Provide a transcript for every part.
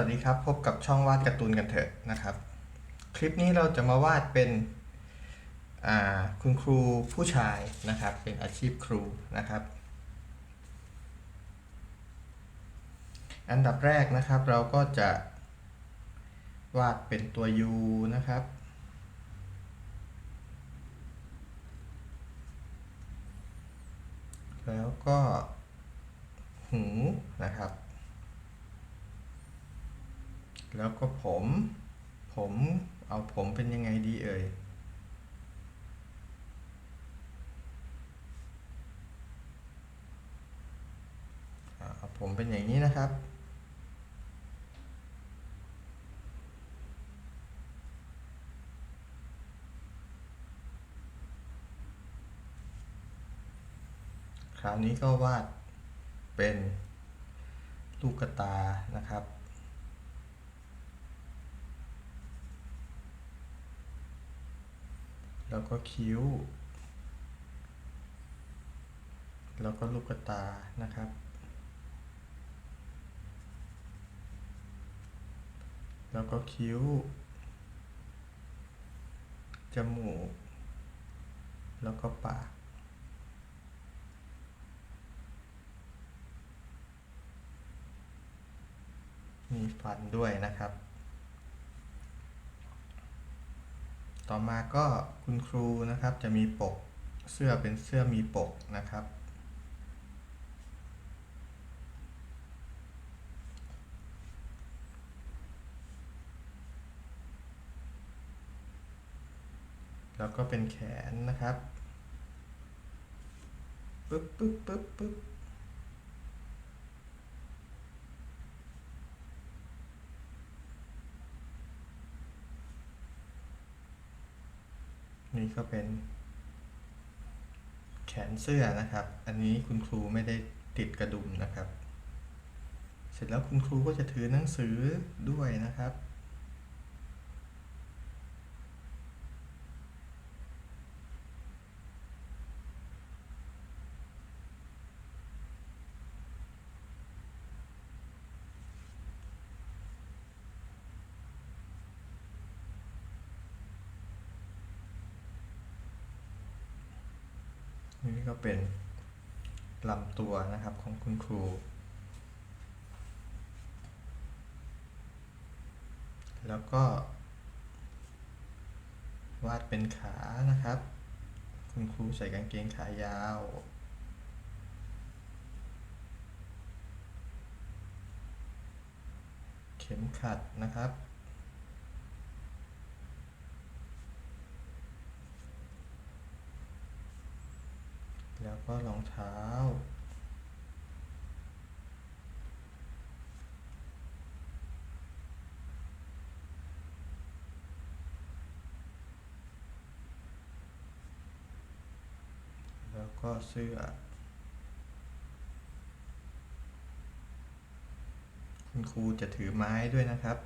วัสดีครับ พบกับช่องวาดการ์ตูนกันเถอะนะครับ คลิปนี้เราจะมาวาดเป็นคุณครูผู้ชายนะครับ เป็นอาชีพครูนะครับ อันดับแรกนะครับเราก็จะวาดเป็นตัว U นะครับ แล้วก็หูนะครับ แล้วก็ผม ผมเอาผมเป็นยังไงดีเอ่ยเอาผมเป็นอย่างนี้นะครับ คราวนี้ก็วาดเป็นลูกกตานะครับ แล้วก็คิ้ว แล้วก็ลูกตานะครับ แล้วก็คิ้ว จมูก แล้วก็ปากมีฟันด้วยนะครับ ต่อมาก็คุณครูนะครับจะมีปกเสื้อเป็นเสื้อมีปกนะครับ แล้วก็เป็นแขนนะครับปึ๊บปึ๊บปึ๊บปึ๊บ นี่ก็เป็น แขนเสื้อนะครับ อันนี้คุณครูไม่ได้ติดกระดุมนะครับ เสร็จแล้วคุณครูก็จะถือหนังสือด้วยนะครับ นี่ก็เป็นลำตัวนะครับของคุณครูแล้วก็ วาดเป็นขานะครับ คุณครูใส่กางเกงขายาว เข็มขัดนะครับ แล้วก็รองเท้า แล้วก็เสื้อ คุณครูจะถือไม้ด้วยนะครับ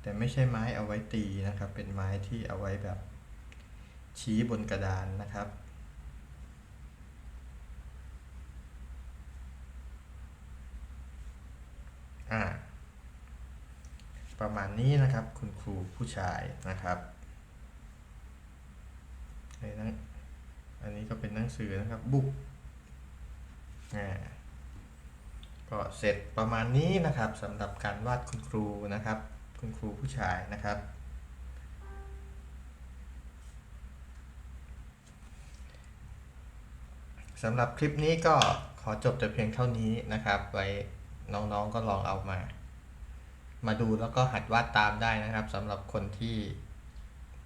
แต่ไม่ใช่ไม้เอาไว้ตีนะครับ เป็นไม้ที่เอาไว้แบบชี้บนกระดานนะครับ อ่า ประมาณนี้นะครับ คุณครูผู้ชายนะครับในหนั้นอันนี้ก็เป็นหนังสือนะครับบุ๊กอ่าก็เสร็จประมาณนี้นะครับสำหรับการวาดคุณครูนะครับ คุณครูผู้ชายนะครับ สำหรับคลิปนี้ก็ขอจบแต่เพียงเท่านี้นะครับ ไว้ น้องๆก็ลองเอามา มาดูแล้วก็หัดวาดตามได้นะครับสำหรับคนที่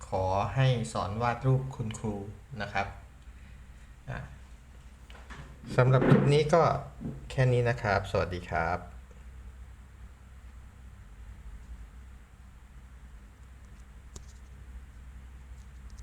ขอให้สอนวาดรูปคุณครูนะครับสำหรับคลิปนี้ก็แค่นี้นะครับ สวัสดีครับ